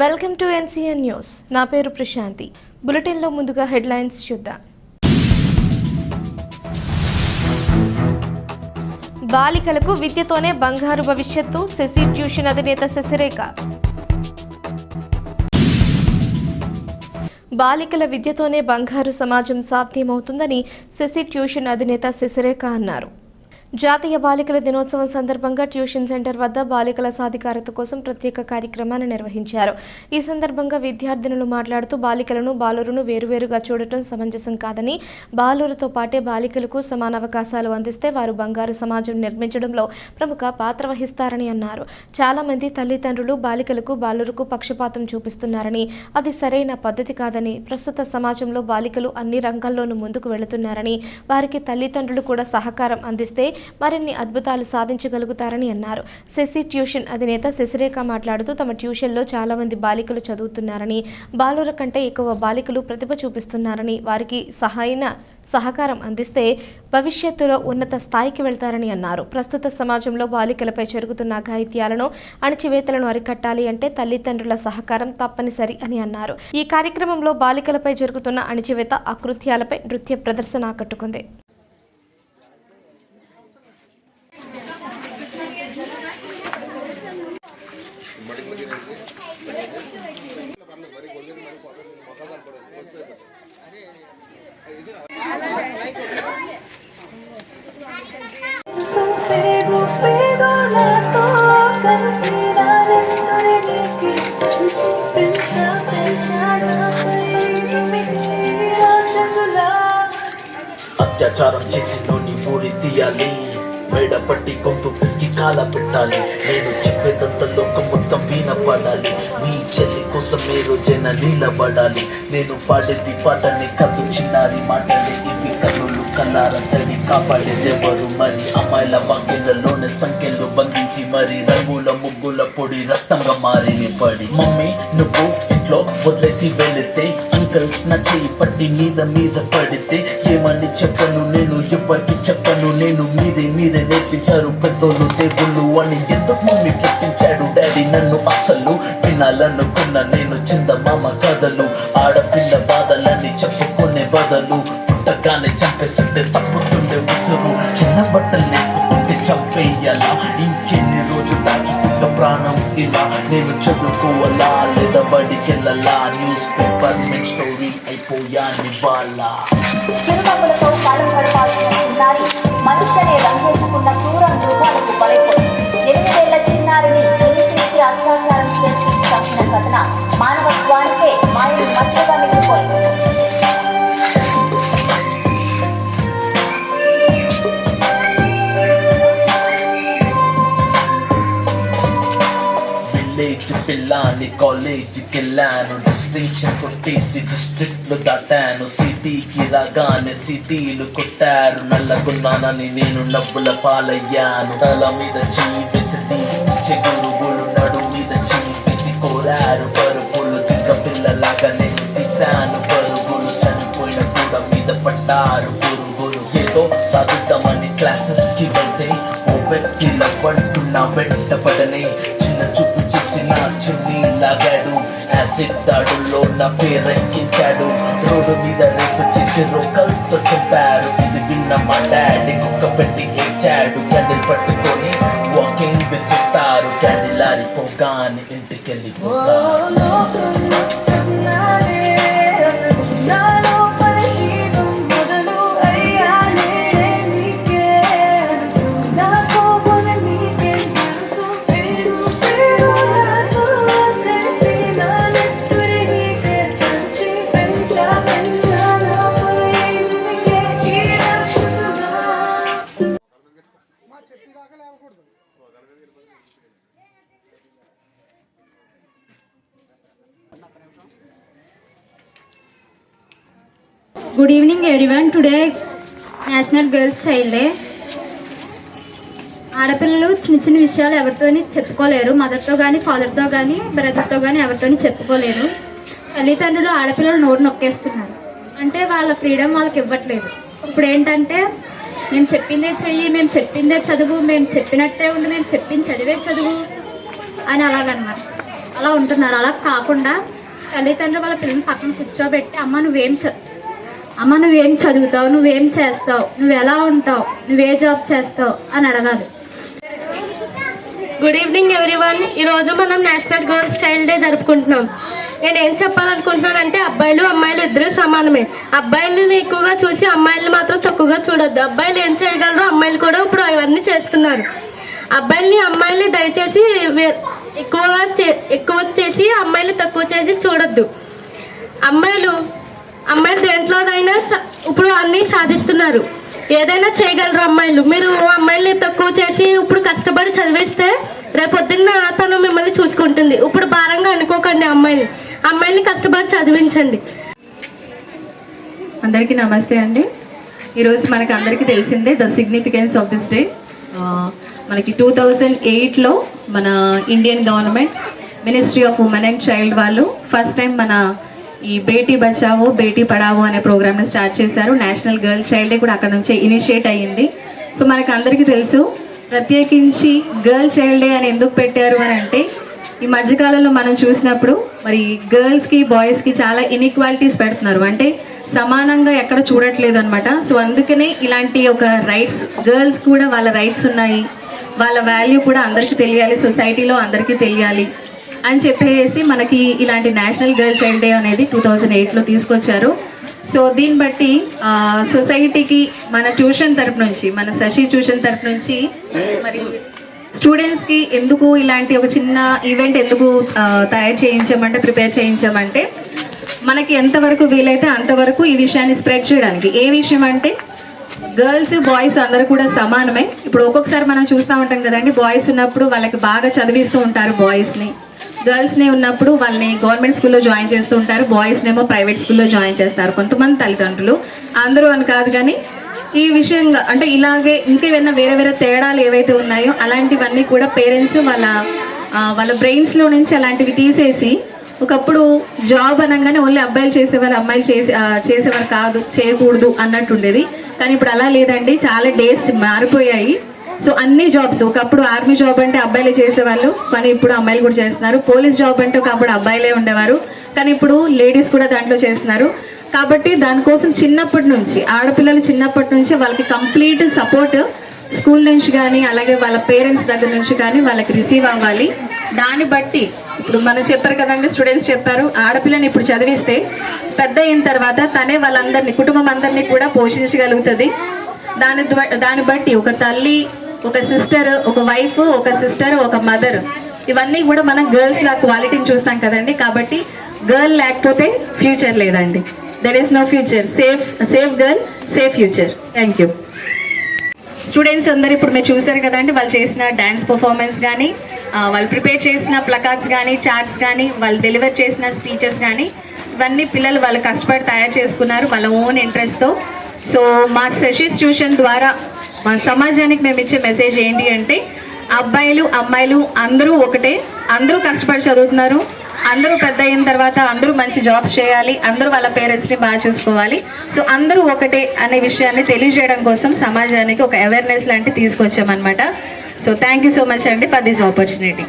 Welcome to NCN news. నా పేరు ప్రశాంతి. బులెటిన్లో ముందుగా హెడ్లైన్స్ చూద్దాం. బాలికలకు విద్యతోనే బంగారు భవిష్యత్తు శశి ట్యూషన్ అధినేత శశిరేఖ. బాలికల విద్యతోనే బంగారు సమాజం సాధ్యమవుతుందని శశి ట్యూషన్ అధినేత శశిరేఖ అన్నారు. జాతీయ బాలికల దినోత్సవం సందర్భంగా ట్యూషన్ సెంటర్ వద్ద బాలికల సాధికారత కోసం ప్రత్యేక కార్యక్రమాన్ని నిర్వహించారు. ఈ సందర్భంగా విద్యార్థినులు మాట్లాడుతూ బాలికలను బాలురును వేరువేరుగా చూడటం సమంజసం కాదని బాలురుతో పాటే బాలికలకు సమాన అవకాశాలు అందిస్తే వారు బంగారు సమాజం నిర్మించడంలో ప్రముఖ పాత్ర వహిస్తారని అన్నారు. చాలా మంది తల్లిదండ్రులు బాలికలకు బాలురుకు పక్షపాతం చూపిస్తున్నారని అది సరైన పద్ధతి కాదని ప్రస్తుత సమాజంలో బాలికలు అన్ని రంగాల్లోనూ ముందుకు వెళుతున్నారని వారికి తల్లిదండ్రులు కూడా సహకారం అందిస్తే మరిన్ని అద్భుతాలు సాధించగలుగుతారని అన్నారు. శశి ట్యూషన్ అధినేత శశిరేఖ మాట్లాడుతూ తమ ట్యూషన్లో చాలా మంది బాలికలు చదువుతున్నారని బాలుర కంటే ఎక్కువ బాలికలు ప్రతిభ చూపిస్తున్నారని వారికి సహాయన సహకారం అందిస్తే భవిష్యత్తులో ఉన్నత స్థాయికి వెళ్తారని అన్నారు. ప్రస్తుత సమాజంలో బాలికలపై జరుగుతున్న అఘాయిత్యాలను అణచివేతలను అరికట్టాలి అంటే తల్లిదండ్రుల సహకారం తప్పనిసరి అని అన్నారు. ఈ కార్యక్రమంలో బాలికలపై జరుగుతున్న అణచివేత అకృత్యాలపై నృత్య ప్రదర్శన ఆకట్టుకుంది. ప్రచారం చేసి నోని ఊరి తీయాలి. మేడ పట్టి కొంపు పిసికి కాల పెట్టాలి. నేను చెప్పేదంత లోకం మొత్తం వీణ పడాలి మీ చెల్లి కోసం మీరు జన నిలబడాలి. నేను పాడేది పాటని కదు చిన్నారి మాటలే ఇవి కన్నులు కల్లారంతని కాపాడేదెవరు మరి? అమ్మాయిల వాక్యలలోనే సంఖ్యలు బంధించి మరి రంగుల ముగ్గుల పొడి రక్తంగా మారిని పడి మమ్మీ నువ్వు ఇంట్లో వదిలేసి వెళితే అంకల్ నా చేయి పట్టి మీద మీద పడితే ఏమని చెప్పను నేను ఎవరికి చెప్పను నేను. మీరే మీరే నేర్పించారు పెద్దోళ్ళు దేవుళ్ళు అని ఎందుకు మమ్మీ పుట్టించాడు డాడీ నన్ను అసలు వినాలనుకున్న నేను చిన్న మామ కథలు ఆడపిల్ల బాధలని చెప్పుకునే బదులు పుట్టగానే చంపేస్తుంటే తప్పుతుండే ఉసురు. చిన్న బట్టలు వేసుకుంటే చంపేయాలా? ఇంకెన్ని రోజులు దాచుకుంటే ప్రాణం ఇలా నేను చదువుకోవాలా లేదా బడికెళ్ళాలా న్యూస్ పేపర్ మెన్ స్టోరీ అయిపోయా వాళ్ళ చిరునవ్వులతో కాలం గడపాల్సిన చిన్నారి మనుష్యనే రంగేసుకున్న క్రూర మృగాలకు బలైపోయింది ఎనిమిదేళ్ళ చిన్నారిని అత్యాచారం చేసి వెళ్ళాను డిస్టింక్షన్ కొట్టేసి డిస్ట్రిక్ట్లు దాటాను సిటీకి రాగానే సిటీలు కొట్టారు నల్లకున్నానని నేను డబ్బుల పాలయ్యాను తల మీద చీపేసి వేసి చెగురుగులు నడు మీద చీపేసి కోరారు పరుపులు తిక్క పిల్లలాగా నేను తీశాను పరుగులు చనిపోయిన కూడా మీద పడ్డారు పురుగులు ఏదో సాధిద్దామని క్లాసెస్కి వెళ్తే ఓ వ్యక్తిల పడుతున్న వెంటపడనే చిన్న యాసిడ్ దాడుల్లో నా పేరెక్కించాడు రోడ్డు మీద రేపు చేసి రోకల్తో good evening everyone today national girls child day ఆడపిల్లలు చిన్న చిన్న విషయాలు ఎవరితోని చెప్పుకోలేరు. మదర్తో కానీ ఫాదర్తో కానీ బ్రదర్తో కానీ ఎవరితోని చెప్పుకోలేరు. తల్లిదండ్రులు ఆడపిల్లలు నోరు నొక్కేస్తున్నారు. అంటే వాళ్ళ ఫ్రీడమ్ వాళ్ళకి ఇవ్వట్లేదు. ఇప్పుడు ఏంటంటే మేము చెప్పిందే చెయ్యి మేము చెప్పిందే చదువు మేము చెప్పినట్టే ఉండి మేము చెప్పింది చదివే చదువు అని అలాగనమాట. అలా ఉంటున్నారు. అలా కాకుండా తల్లిదండ్రులు వాళ్ళ పిల్లల్ని పక్కన కూర్చోబెట్టి అమ్మ నువ్వేం చ అమ్మ నువ్వేం చదువుతావు? నువ్వేం చేస్తావు? నువ్వు ఎలా ఉంటావు? నువ్వే జాబ్ చేస్తావు? అని అడగాలి. గుడ్ ఈవినింగ్ ఎవ్రీవన్ ఈరోజు మనం నేషనల్ గర్ల్స్ చైల్డ్ డే జరుపుకుంటున్నాం. నేను ఏం చెప్పాలనుకుంటున్నానంటే అబ్బాయిలు అమ్మాయిలు ఇద్దరు సమానమే. అబ్బాయిలను ఎక్కువగా చూసి అమ్మాయిలు మాత్రం తక్కువగా చూడొద్దు. అబ్బాయిలు ఏం చేయగలరో అమ్మాయిలు కూడా ఇప్పుడు అవన్నీ చేస్తున్నారు. అబ్బాయిల్ని అమ్మాయిల్ని దయచేసి ఎక్కువగా చే- ఎక్కువ చేసి అమ్మాయిలు తక్కువ చేసి చూడొద్దు. అమ్మాయిలు అమ్మాయిలు దేంట్లోనైనా ఇప్పుడు అన్నీ సాధిస్తున్నారు. ఏదైనా చేయగలరు అమ్మాయిలు. మీరు అమ్మాయిల్ని తక్కువ చేసి ఇప్పుడు కష్టపడి చదివిస్తే రేపొద్దున్న తను మిమ్మల్ని చూసుకుంటుంది. ఇప్పుడు భారంగా అనుకోకండి అమ్మాయిని అమ్మాయిల్ని కష్టపడి చదివించండి. అందరికీ నమస్తే అండి. ఈరోజు మనకి అందరికీ తెలిసిందే the significance of this day. మనకి టూ థౌజండ్ ఎయిట్లో మన Indian government ministry of women and child వాళ్ళు ఫస్ట్ టైం మన ఈ బేటీ బచావో బేటీ పడావో అనే ప్రోగ్రామ్ని స్టార్ట్ చేశారు. నేషనల్ గర్ల్ చైల్డ్ డే కూడా అక్కడ నుంచే ఇనిషియేట్ అయ్యింది. సో మనకు అందరికీ తెలుసు ప్రత్యేకించి గర్ల్ చైల్డ్ డే అని ఎందుకు పెట్టారు అని అంటే ఈ మధ్యకాలంలో మనం చూసినప్పుడు మరి గర్ల్స్కి బాయ్స్కి చాలా ఇన్ఈక్వాలిటీస్ పెడుతున్నారు. అంటే సమానంగా ఎక్కడ చూడట్లేదు అనమాట సో అందుకనే ఇలాంటి ఒక రైట్స్ గర్ల్స్ కూడా వాళ్ళ రైట్స్ ఉన్నాయి. వాళ్ళ వాల్యూ కూడా అందరికీ తెలియాలి సొసైటీలో అందరికీ తెలియాలి. అని చెప్పేసి మనకి ఇలాంటి నేషనల్ గర్ల్ చైల్డ్ డే అనేది టూ థౌజండ్ ఎయిట్లో తీసుకొచ్చారు. సో దీన్ని బట్టి సొసైటీకి మన ట్యూషన్ తరపు నుంచి మన శశి ట్యూషన్ తరపు నుంచి మరి స్టూడెంట్స్కి ఎందుకు ఇలాంటి ఒక చిన్న ఈవెంట్ ఎందుకు తయారు చేయించామంటే ప్రిపేర్ చేయించామంటే మనకి ఎంతవరకు వీలైతే అంతవరకు ఈ విషయాన్ని స్ప్రెడ్ చేయడానికి. ఏ విషయం అంటే గర్ల్స్ బాయ్స్ అందరూ కూడా సమానమే. ఇప్పుడు ఒక్కొక్కసారి మనం చూస్తూ ఉంటాం కదండి బాయ్స్ ఉన్నప్పుడు వాళ్ళకి బాగా చదివిస్తూ ఉంటారు బాయ్స్ని గర్ల్స్నే ఉన్నప్పుడు వాళ్ళని గవర్నమెంట్ స్కూల్లో జాయిన్ చేస్తూ ఉంటారు. బాయ్స్నేమో ప్రైవేట్ స్కూల్లో జాయిన్ చేస్తారు. కొంతమంది తల్లిదండ్రులు. అందరూ అని కాదు కానీ ఈ విషయంగా అంటే ఇలాగే ఇంకేమైనా వేరే వేరే తేడాలు ఏవైతే ఉన్నాయో అలాంటివన్నీ కూడా పేరెంట్స్ వాళ్ళ వాళ్ళ బ్రెయిన్స్లో నుంచి అలాంటివి తీసేసి ఒకప్పుడు జాబ్ అనగానే ఓన్లీ అబ్బాయిలు చేసేవారు అమ్మాయిలు చేసే చేసేవారు కాదు చేయకూడదు అన్నట్టు ఉండేది. కానీ ఇప్పుడు అలా లేదండి. చాలా టేస్ట్ మారిపోయాయి. సో అన్ని జాబ్స్ ఒకప్పుడు ఆర్మీ జాబ్ అంటే అబ్బాయిలే చేసేవాళ్ళు కానీ ఇప్పుడు అమ్మాయిలు కూడా చేస్తున్నారు. పోలీస్ జాబ్ అంటే ఒకప్పుడు అబ్బాయిలే ఉండేవారు కానీ ఇప్పుడు లేడీస్ కూడా దాంట్లో చేస్తున్నారు. కాబట్టి దానికోసం చిన్నప్పటి నుంచి ఆడపిల్లలు చిన్నప్పటి నుంచి వాళ్ళకి కంప్లీట్ సపోర్ట్ స్కూల్ నుంచి కానీ అలాగే వాళ్ళ పేరెంట్స్ దగ్గర నుంచి కానీ వాళ్ళకి రిసీవ్ అవ్వాలి. దాన్ని బట్టి ఇప్పుడు మనం చెప్పారు కదండి స్టూడెంట్స్ చెప్పారు ఆడపిల్లని ఇప్పుడు చదివిస్తే పెద్ద అయిన తర్వాత తనే వాళ్ళందరినీ కుటుంబం అందరినీ కూడా పోషించగలుగుతుంది. దాని ద్వా- దాన్ని బట్టి ఒక తల్లి ఒక సిస్టర్ ఒక వైఫ్ ఒక సిస్టర్ ఒక మదర్ ఇవన్నీ కూడా మనం గర్ల్స్ లా క్వాలిటీని చూస్తాం కదండి. కాబట్టి గర్ల్ లేకపోతే ఫ్యూచర్ లేదండి. There is no future safe safe girl safe future thank you students అందరు ఇప్పుడు మీరు చూసారు కదండి వాళ్ళు చేసిన డ్యాన్స్ పర్ఫార్మెన్స్ కానీ వాళ్ళు ప్రిపేర్ చేసిన ప్లకార్డ్స్ కానీ చార్ట్స్ కానీ వాళ్ళు డెలివర్ చేసిన స్పీచెస్ కానీ ఇవన్నీ పిల్లలు వాళ్ళు కష్టపడి తయారు చేసుకున్నారు వాళ్ళ ఓన్ ఇంట్రెస్ట్తో సో మా సెషిస్ ట్యూషన్ ద్వారా మా సమాజానికి మేము ఇచ్చే మెసేజ్ ఏంటి అంటే అబ్బాయిలు అమ్మాయిలు అందరూ ఒకటే అందరూ కష్టపడి చదువుతున్నారు అందరూ పెద్ద అయిన తర్వాత అందరూ మంచి జాబ్స్ చేయాలి అందరూ వాళ్ళ పేరెంట్స్ని బాగా చూసుకోవాలి. సో అందరూ ఒకటే అనే విషయాన్ని తెలియజేయడం కోసం సమాజానికి ఒక అవేర్నెస్ లాంటి తీసుకొచ్చామన్నమాట. So thank you so much అండి ఫర్ దిస్ ఆపర్చునిటీ